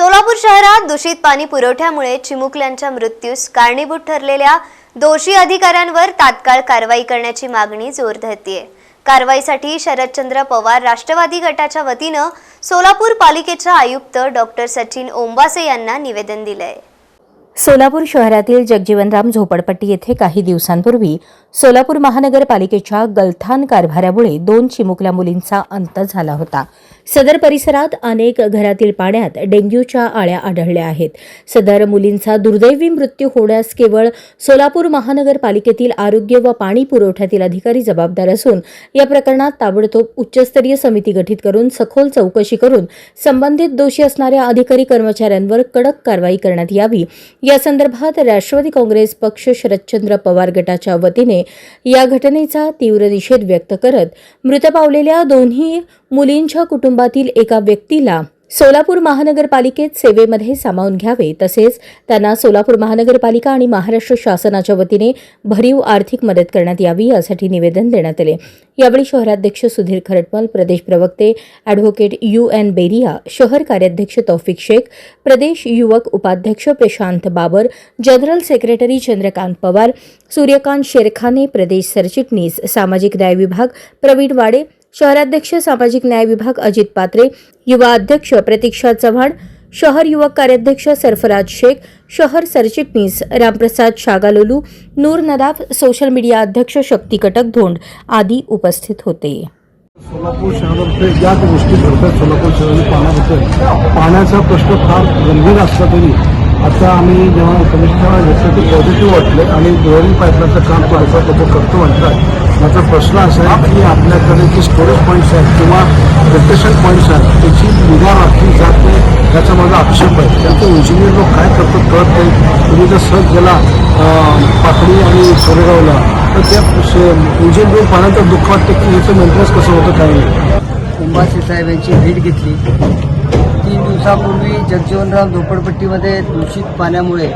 सोलापूर शहरात दूषित पाणी पुरवठ्यामुळे चिमुकल्यांच्या मृत्यूस कारणीभूत ठरलेल्या दोषी अधिकाऱ्यांवर तात्काळ कारवाई करण्याची मागणी जोर धरतीये. कारवाईसाठी शरदचंद्र पवार राष्ट्रवादी गटाच्या वतीनं सोलापूर पालिकेच्या आयुक्त डॉक्टर सचिन ओंबासे यांना निवेदन दिलंय. सोलापूर शहरातील जगजीवनराम झोपडपट्टी येथे काही दिवसांपूर्वी सोलापूर महानगरपालिकेच्या गलथान कारभारामुळे दोन चिमुकल्या मुलींचा अंत झाला होता. सदर परिसरात अनेक घरातील पाण्यात डेंग्यूच्या आळ्या आढळल्या आहेत. सदर मुलींचा दुर्दैवी मृत्यू होण्यास केवळ सोलापूर महानगरपालिकेतील आरोग्य व पाणी पुरवठ्यातील अधिकारी जबाबदार असून या प्रकरणात ताबडतोब उच्चस्तरीय समिती गठीत करून सखोल चौकशी करून संबंधित दोषी असणाऱ्या अधिकारी कर्मचाऱ्यांवर कडक कारवाई करण्यात यावी. या संदर्भात राष्ट्रवादी काँग्रेस पक्ष शरदचंद्र पवार गटाच्या वतीने या घटनेचा तीव्र निषेध व्यक्त करत मृत पावलेल्या दोन्ही मुलींच्या कुटुंब कुटुंबातील एका व्यक्तीला सोलापूर महानगरपालिकेत सेवेमध्ये सामावून घ्यावे. तसेच त्यांना सोलापूर महानगरपालिका आणि महाराष्ट्र शासनाच्या वतीने भरीव आर्थिक मदत करण्यात यावी यासाठी निवेदन देण्यात आले. यावेळी शहराध्यक्ष सुधीर खरटमल प्रदेश प्रवक्ते अॅडव्होकेट यू एन बेरिया शहर कार्याध्यक्ष तौफिक शेख प्रदेश युवक उपाध्यक्ष प्रशांत बाबर जनरल सेक्रेटरी चंद्रकांत पवार सूर्यकांत शेरखाने प्रदेश सरचिटणीस सामाजिक न्याय विभाग प्रवीण वाडे शहराध्यक्ष सामाजिक न्याय विभाग अजित पात्रे युवा अध्यक्ष प्रतीक्षा चव्हाण शहर युवक कार्याध्यक्ष सरफराज शेख शहर सरचिटणीस रामप्रसाद शागालोलू नूर नदाफ सोशल मीडिया अध्यक्ष शक्ती कटक धोंड आदी उपस्थित होते. सोलापूर शहरामध्ये ज्या गोष्टी घडतात सोलापूर शहरातील पाण्याबद्दल पाण्याचा प्रश्न फार गंभीर असला तरी आता आम्ही जेव्हा कमिशनर घेतलं ते पॉझिटिव्ह वाटलं आणि ड्रोरिंग पाईपलाईनचं काम थोडंसं करतो म्हणतात माझा प्रश्न असा आहे की आपल्याकडे जे स्टोरेज पॉईंट्स आहेत किंवा फिल्ट्रेशन पॉईंट्स आहेत त्याची निगा राखली जात नाही. याचा माझा आक्षेप आहे. त्यांचं इंजिनियर लोक काय करतात कळत नाही. तुम्ही जर सहज गेला पाकडी आणि सोरेगावला तर त्या इंजिन पाण्याचं दुःख वाटतं की याचं मेंटेनन्स कसं होतं काय नाही. साहेब यांची भेट घेतली. तीन दिवसापूर्वी जगजीवनराव झोपडपट्टीमध्ये दूषित पाण्यामुळे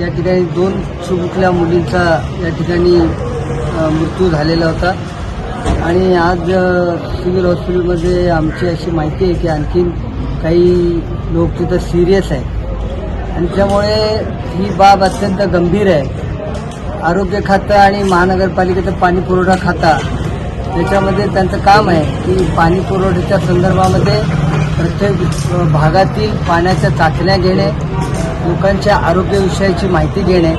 या ठिकाणी दोन चिमुकल्या मुलींचा या ठिकाणी मृत्यू झालेला होता. आणि आज सिव्हिल हॉस्पिटलमध्ये आमची अशी माहिती आहे की आणखीन काही लोक तिथं सिरियस आहे आणि त्यामुळे ही बाब अत्यंत गंभीर आहे. आरोग्य खातं आणि महानगरपालिकेचं पाणी पुरवठा खाता त्याच्यामध्ये त्यांचं काम आहे की पाणी पुरवठ्याच्या संदर्भामध्ये प्रत्येक भागातील पाण्याच्या चाचण्या घेणे लोकांच्या आरोग्यविषयाची माहिती घेणे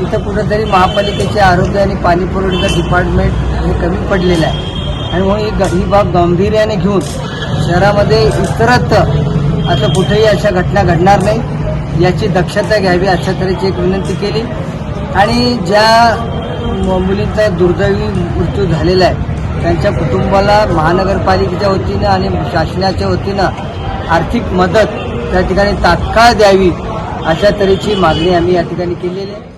इथं कुठंतरी महापालिकेचे आरोग्य आणि पाणी पुरवठ्याचं डिपार्टमेंट हे कमी पडलेलं आहे. आणि म्हणून ही ही बाब गांभीर्याने घेऊन शहरामध्ये इतरत्र आता कुठेही अशा घटना घडणार नाही याची दक्षता घ्यावी अशा तऱ्हेची एक विनंती केली. आणि ज्या मुलींचा दुर्दैवी मृत्यू झालेला आहे त्यांच्या कुटुंबाला महानगरपालिकेच्या वतीनं आणि शासनाच्या वतीनं आर्थिक मदत त्या ठिकाणी तात्काळ द्यावी अशा तऱ्हेची मागणी आम्ही या ठिकाणी केलेली आहे.